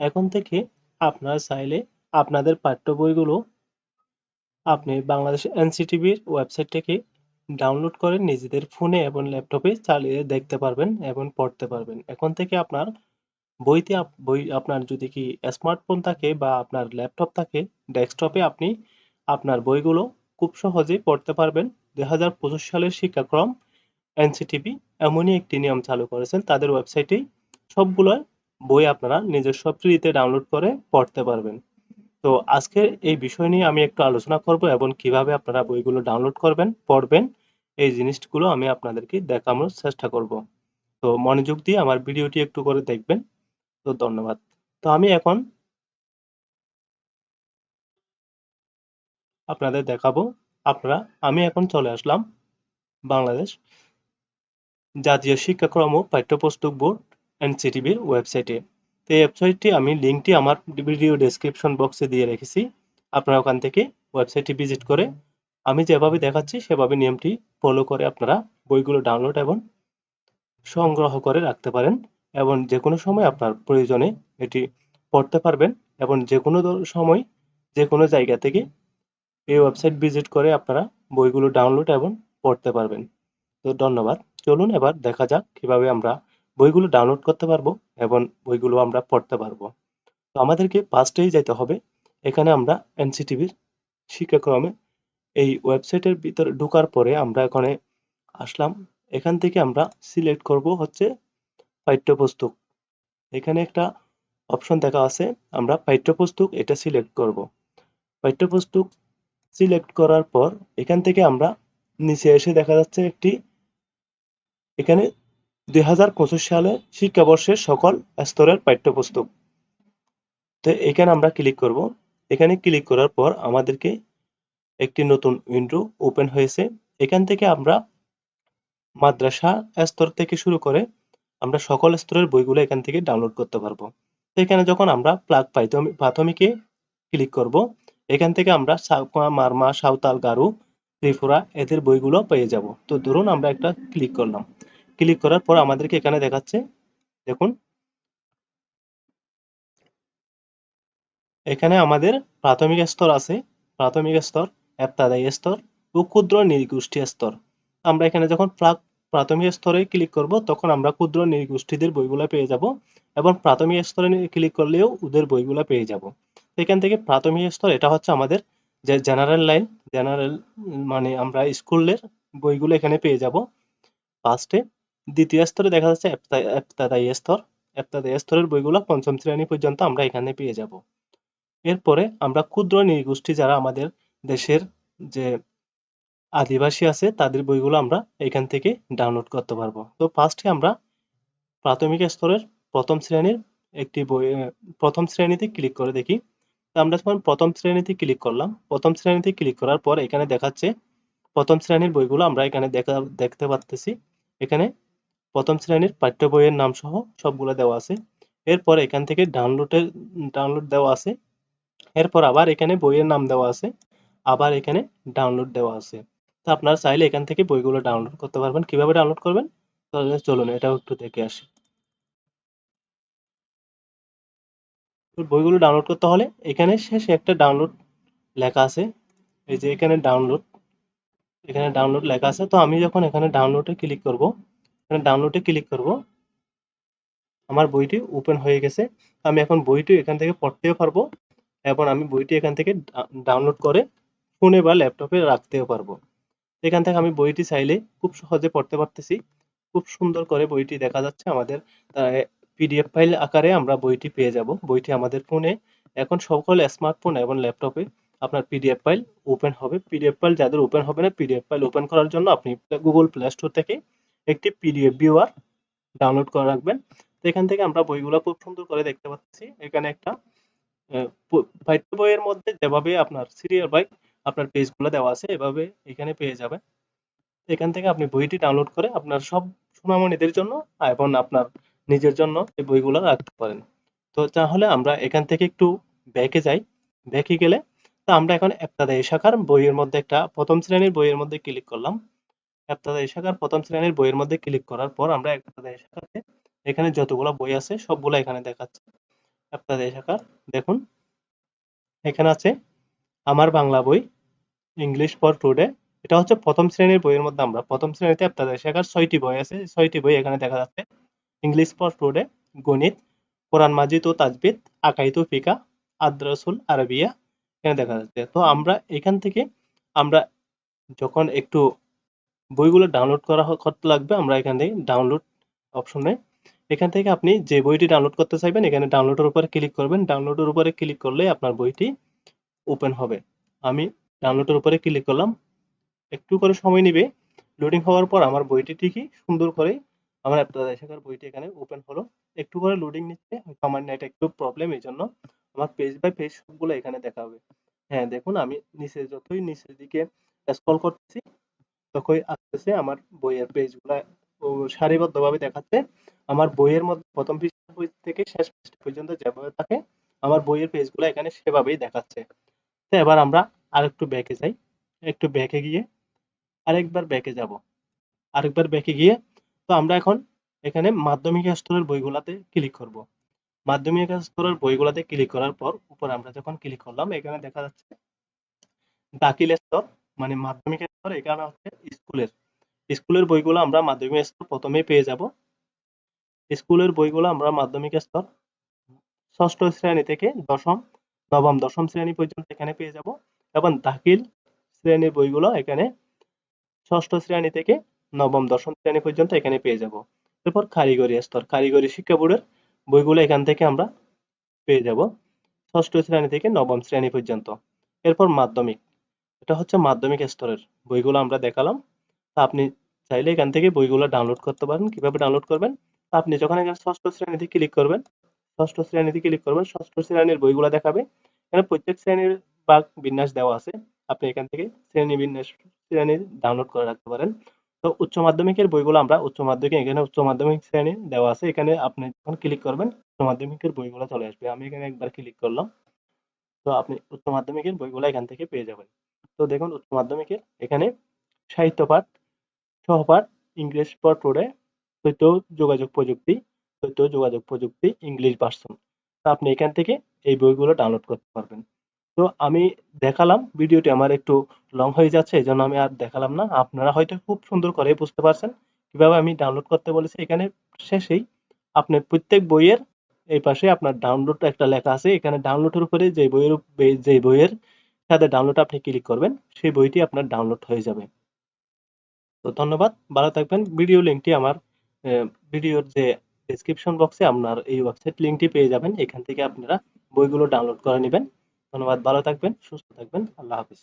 এখন থেকে আপনারা চাইলে আপনাদের পাঠ্য বইগুলো আপনি বাংলাদেশ এনসিটিভির ওয়েবসাইট থেকে ডাউনলোড করে নিজেদের ফোনে এবং ল্যাপটপে চালিয়ে দেখতে পারবেন এবং পড়তে পারবেন। এখন থেকে আপনার বইতে বই আপনার যদি কি স্মার্টফোন থাকে বা আপনার ল্যাপটপ থাকে, ডেস্কটপে আপনি আপনার বইগুলো খুব সহজেই পড়তে পারবেন। দু হাজার পঁচিশ সালের শিক্ষাক্রম এনসিটিভি এমনই একটি নিয়ম চালু করেছেন। তাদের ওয়েবসাইটেই সবগুলো বই আপনারা নিজস্ব ফ্রিতে ডাউনলোড করে পড়তে পারবেন। তো আজকে এই বিষয় নিয়ে আমি একটু আলোচনা করব এবং কীভাবে আপনারা বইগুলো ডাউনলোড করবেন, পড়বেন, এই জিনিসগুলো আমি আপনাদেরকে দেখানোর চেষ্টা করব। তো মনোযোগ দিয়ে আমার ভিডিওটি একটু করে দেখবেন। তো ধন্যবাদ। তো আমি এখন আপনাদের দেখাবো। আপনারা, আমি এখন চলে আসলাম বাংলাদেশ জাতীয় শিক্ষাক্রম ও পাঠ্যপুস্তক বোর্ড এনসিটিভির ওয়েবসাইটে তো এই ওয়েবসাইটটি আমি লিঙ্কটি আমার ভিডিও ডেসক্রিপশন বক্সে দিয়ে রেখেছি। আপনারা ওখান থেকে ওয়েবসাইটটি ভিজিট করে আমি যেভাবে দেখাচ্ছি সেভাবে নিয়মটি ফলো করে আপনারা বইগুলো ডাউনলোড এবং সংগ্রহ করে রাখতে পারেন এবং যে কোনো সময় আপনার প্রয়োজনে এটি পড়তে পারবেন এবং যে কোনো সময় যে কোনো জায়গা থেকে এই ওয়েবসাইট ভিজিট করে আপনারা বইগুলো ডাউনলোড এবং পড়তে পারবেন। তো ধন্যবাদ। চলুন এবার দেখা যাক কীভাবে আমরা বইগুলো ডাউনলোড করতে পারব এবং বইগুলো আমরা পড়তে পারব। তো আমাদেরকে ফার্স্টেই যেতে হবে। এখানে আমরা এনসিটিভির শিক্ষাক্রমে এই ওয়েবসাইটের ভিতরে ঢোকার পরে আমরা এখানে আসলাম। এখান থেকে আমরা সিলেক্ট করব হচ্ছে পাঠ্যপুস্তক। এখানে একটা অপশন দেখা আছে। আমরা পাঠ্যপুস্তক এটা সিলেক্ট করব। পাঠ্যপুস্তক সিলেক্ট করার পর এখান থেকে আমরা নিচে এসে দেখা যাচ্ছে একটি এখানে দুই হাজার পঁচিশ সালে শিক্ষাবর্ষের সকল স্তরের পাঠ্যপুস্তক। তো এখানে আমরা ক্লিক করব। এখানে ক্লিক করার পর আমাদেরকে একটি নতুন উইন্ডো ওপেন হয়েছে। এখান থেকে আমরা মাদ্রাসা স্তর থেকে শুরু করে আমরা সকল স্তরের বইগুলো এখান থেকে ডাউনলোড করতে পারব। তো এখানে যখন আমরা প্লাগ প্রাথমিকে ক্লিক করব, এখান থেকে আমরা মারমা, সাঁওতাল, গারু, ত্রিপুরা এদের বইগুলো পেয়ে যাব। তো ধরুন আমরা একটা ক্লিক করলাম। ক্লিক করার পর আমাদেরকে এখানে দেখাচ্ছে, দেখুন। এখানে আমাদের প্রাথমিক স্তর আছে, প্রাথমিক স্তর এপ্তাদায়ী স্তর ও ক্ষুদ্র নৃগোষ্ঠী স্তর। আমরা এখানে যখন প্রাক প্রাথমিক স্তরে ক্লিক করব, তখন আমরা ক্ষুদ্র নৃগোষ্ঠীদের বইগুলো পেয়ে যাব এবং প্রাথমিক স্তরে ক্লিক করলেও ওদের বইগুলো পেয়ে যাব। এখান থেকে প্রাথমিক স্তর, এটা হচ্ছে আমাদের যে জেনারেল লাইন জেনারেল মানে আমরা স্কুলের বইগুলো এখানে পেয়ে যাব। ফার্স্টে দ্বিতীয় স্তরে দেখা যাচ্ছে এপ্তাদায়ী স্তর। এপ্তাদায়ী স্তরের বইগুলো পঞ্চম শ্রেণি পর্যন্ত আমরা এখানে পেয়ে যাব। এরপরে আমরা ক্ষুদ্র নৃগোষ্ঠী যারা আমাদের দেশের যে আদিবাসী আছে, তাদের বইগুলো আমরা এখান থেকে ডাউনলোড করতে পারব। তো ফার্স্টে আমরা প্রাথমিক স্তরের প্রথম শ্রেণির একটি বই প্রথম শ্রেণীতে ক্লিক করে দেখি। তো আমরা যখন প্রথম শ্রেণীতে ক্লিক করলাম, প্রথম শ্রেণীতে ক্লিক করার পর এখানে দেখাচ্ছে প্রথম শ্রেণির বইগুলো আমরা এখানে দেখা, দেখতে পাচ্তেছি এখানে প্রথম শ্রেণির পাঠ্য বইয়ের নাম সহ সবগুলো দেওয়া আছে। এরপর এখান থেকে ডাউনলোডের ডাউনলোড দেওয়া আছে। এরপর আবার এখানে বইয়ের নাম দেওয়া আছে। আবার এখানে ডাউনলোড দেওয়া আছে। তো আপনারা চাইলে এখান থেকে বইগুলো ডাউনলোড করতে পারবেন। কীভাবে ডাউনলোড করবেন? তাহলে চলুন, এটাও একটু দেখে আসি। বইগুলো ডাউনলোড করতে হলে এখানে শেষে একটা ডাউনলোড লেখা আছে। এই যে এখানে ডাউনলোড এখানে ডাউনলোড লেখা আছে। তো আমি যখন এখানে ডাউনলোডে ক্লিক করব এখানে ডাউনলোডে ক্লিক করব। আমার বইটি ওপেন হয়ে গেছে। আমি এখন বইটি এখান থেকে পড়তেও পারব। এবং আমি বইটি এখান থেকে ডাউনলোড করে ফোনে বা ল্যাপটপে রাখতেও পারব। এখান থেকে আমি বইটি চাইলে খুব সহজে পড়তে পারতেছি। খুব সুন্দর করে বইটি দেখা যাচ্ছে আমাদের। পিডিএফ ফাইল আকারে আমরা বইটি পেয়ে যাব। বইটি আমাদের ফোনে। এখন সকল স্মার্টফোন এবং ল্যাপটপে আপনার পিডিএফ ফাইল ওপেন হবে। পিডিএফ ফাইল যাদের ওপেন হবে না পিডিএফ ফাইল ওপেন করার জন্য আপনি গুগল প্লে স্টোর থেকে একটি পিডিএফ ভিউয়ার ডাউনলোড করে রাখবেন। তো এখান থেকে আমরা বইগুলো খুব সুন্দর করে দেখতে পাচ্ছি। এখানে একটা পাঠ্য বইয়ের মধ্যে যেভাবে আপনার সিরিয়াল বাই আপনার পেজগুলো দেওয়া আছে, এভাবে এখানে পেয়ে যাবেন। এখান থেকে আপনি বইটি ডাউনলোড করে আপনার সব সোনামণিদের জন্য এবং আপনার নিজের জন্য এই বইগুলো রাখতে পারেন। তো তাহলে আমরা এখান থেকে একটু ব্যাকে যাই। ব্যাকে গেলে তো আমরা এখন এপ্তাদায়ী শাখার বইয়ের মধ্যে একটা, প্রথম শ্রেণির বইয়ের মধ্যে ক্লিক করলাম। শাখার প্রথম শ্রেণির বইয়ের মধ্যে ক্লিক করার পর আমরা এপ্তাদায়ী শাখাতে এখানে যতগুলো বই আছে সবগুলো এখানে দেখাচ্ছে। আপনাদের শাখার, দেখুন। এখানে আছে আমার বাংলা বই ইংলিশ ফর টুডে এটা হচ্ছে প্রথম শ্রেণির বইয়ের মধ্যে আমরা, প্রথম শ্রেণীতে আপনাদের শাখার ছয়টি বই আছে, ছয়টি বই এখানে দেখা যাচ্ছে। ইংলিশ ফর টুডে গণিত, কোরআন মাজিদ ও তাজবিদ আকাইতু ফিকা, আদ্রাসুল আরবিয়া এখানে দেখা যাচ্ছে। তো আমরা এখান থেকে আমরা যখন একটু বইগুলো ডাউনলোড করা করতে লাগবে? আমরা এখান থেকে ডাউনলোড অপশনে এখান থেকে আপনি যে বইটি ডাউনলোড করতে চাইবেন, এখানে ডাউনলোডের উপরে ক্লিক করবেন। ডাউনলোডের উপরে ক্লিক করলে আপনার বইটি ওপেন হবে। আমি ডাউনলোডের উপরে ক্লিক করলাম। একটু করে সময় নেবে। লোডিং হওয়ার পর আমার বইটি ঠিকই সুন্দর করে আমার আপনাদের শেখার বইটি এখানে ওপেন হলো। একটু করে লোডিং নিচ্ছে। আমার নেট একটু প্রবলেম এই জন্য আমার পেজ বাই পেজ সবগুলো এখানে দেখা হবে। হ্যাঁ দেখুন, আমি নিচে যতই নিচের দিকে স্ক্রল করতেছি ততই আসতেছে আমার বইয়ের পেজগুলা সারিবদ্ধভাবে দেখাচ্ছে। আমার বইয়ের মধ্যে প্রথম পৃষ্ঠা থেকে শেষ পৃষ্ঠা পর্যন্ত যেভাবে থাকে, আমার বইয়ের পেজগুলো এখানে সেভাবেই দেখাচ্ছে। তো এবার আমরা আরেকটু ব্যাকে যাই। একটু ব্যাকে গিয়ে আরেকবার ব্যাকে যাব। আরেকবার ব্যাকে গিয়ে তো আমরা এখন এখানে মাধ্যমিক স্তরের বইগুলাতে ক্লিক করব। মাধ্যমিক স্তরের বইগুলাতে ক্লিক করার পর, উপর আমরা যখন ক্লিক করলাম, এখানে দেখা যাচ্ছে দাখিল স্তর মানে মাধ্যমিক স্তর এখানে হচ্ছে স্কুলের। স্কুলের বইগুলো আমরা মাধ্যমিক স্তর প্রথমেই পেয়ে যাব। স্কুলের বইগুলো আমরা মাধ্যমিক স্তর ষষ্ঠ শ্রেণি থেকে দশম, নবম, দশম শ্রেণি পর্যন্ত এখানে পেয়ে যাব এবং দাখিল শ্রেণির বইগুলো এখানে ষষ্ঠ শ্রেণি থেকে নবম, দশম শ্রেণি পর্যন্ত এখানে পেয়ে যাব। এরপর কারিগরি স্তর, কারিগরি শিক্ষা বোর্ডের বইগুলো এখান থেকে আমরা পেয়ে যাব ষষ্ঠ শ্রেণি থেকে নবম শ্রেণি পর্যন্ত। এরপর মাধ্যমিক। এটা হচ্ছে মাধ্যমিক স্তরের বইগুলো আমরা দেখালাম। তা আপনি চাইলে এখান থেকে বইগুলো ডাউনলোড করতে পারেন। কীভাবে ডাউনলোড করবেন? আপনি যখন এখানে ষষ্ঠ শ্রেণীতে ক্লিক করবেন, ষষ্ঠ শ্রেণীতে ক্লিক করবেন, ষষ্ঠ শ্রেণির বইগুলো দেখাবে। এখানে প্রত্যেক শ্রেণির ভাগ বিন্যাস দেওয়া আছে। আপনি এখান থেকে শ্রেণি বিন্যাস শ্রেণি ডাউনলোড করে রাখতে পারেন। তো উচ্চ মাধ্যমিকের বইগুলো আমরা উচ্চ মাধ্যমিক, এখানে উচ্চ মাধ্যমিক শ্রেণি দেওয়া আছে। এখানে আপনি যখন ক্লিক করবেন, উচ্চ মাধ্যমিকের বইগুলো চলে আসবে। আমি এখানে একবার ক্লিক করলাম। তো আপনি উচ্চ মাধ্যমিকের বইগুলো এখান থেকে পেয়ে যাবেন। তো দেখুন, উচ্চ মাধ্যমিকের এখানে সাহিত্য পাঠ সহপাঠ ইংলিশ ফর টুডে তথ্য যোগাযোগ প্রযুক্তি, তথ্য যোগাযোগ প্রযুক্তি, ইংলিশ ভার্সন। তো আপনি এখান থেকে এই বইগুলো ডাউনলোড করতে পারবেন। তো আমি দেখালাম, ভিডিওটি আমার একটু লং হয়ে যাচ্ছে এই জন্য আমি আর দেখালাম না। আপনারা হয়তো খুব সুন্দর করে বুঝতে পারছেন কীভাবে আমি ডাউনলোড করতে বলেছি। এখানে শেষেই আপনার প্রত্যেক বইয়ের এই পাশে আপনার ডাউনলোড একটা লেখা আছে। এখানে ডাউনলোডের উপরে যে বইয়ের যে বইয়ের সাথে ডাউনলোড আপনি ক্লিক করবেন, সেই বইটি আপনার ডাউনলোড হয়ে যাবে। তো ধন্যবাদ, ভালো থাকবেন। ভিডিও লিঙ্কটি আমার ভিডিওর যে ডিসক্রিপশন বক্সে আপনার এই ওয়েবসাইট লিঙ্কটি পেয়ে যাবেন। এখান থেকে আপনারা বইগুলো ডাউনলোড করে নেবেন। ধন্যবাদ, ভালো থাকবেন, সুস্থ থাকবেন। আল্লাহ হাফিজ।